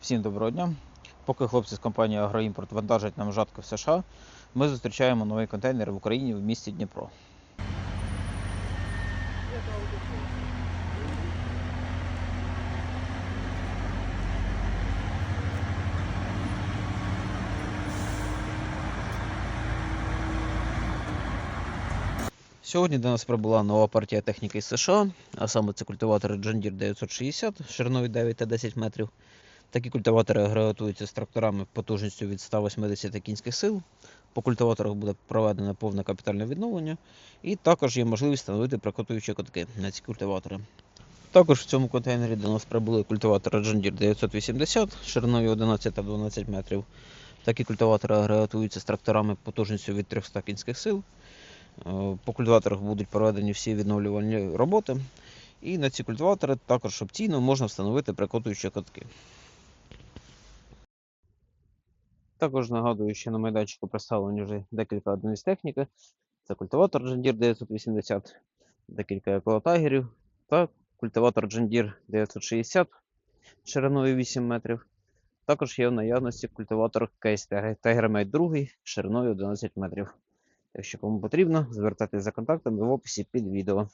Всім доброго дня. Поки хлопці з компанії Агроімпорт вантажать нам жатку в США, ми зустрічаємо новий контейнер в Україні в місті Дніпро. Сьогодні до нас прибула нова партія техніки з США, а саме це культиватори John Deere 960 шириною 9 та 10 метрів. Такі культиватори агрегатуються з тракторами потужністю від 180 кінських сил. По культиваторах буде проведено повне капітальне відновлення, і також є можливість встановити прикотуючі котки на ці культиватори. Також в цьому контейнері до нас прибули культиватори John Deere 980 шириною 11 та 12 метрів. Такі культиватори агрегатуються з тракторами потужністю від 300 кінських сил. Е, По культиваторах будуть проведені всі відновлювальні роботи. І на ці культиватори також опційно можна встановити прикотуючі котки. Також нагадую, що на майданчику представлені вже декілька одиниць техніки. Це культиватор Deere 980, декілька еколотагерів та культиватор Deere 960 шириною 8 метрів. Також є в наявності культиватор Case TigerMate 2 шириною 11 метрів. Якщо кому потрібно, звертайтеся за контактами в описі під відео.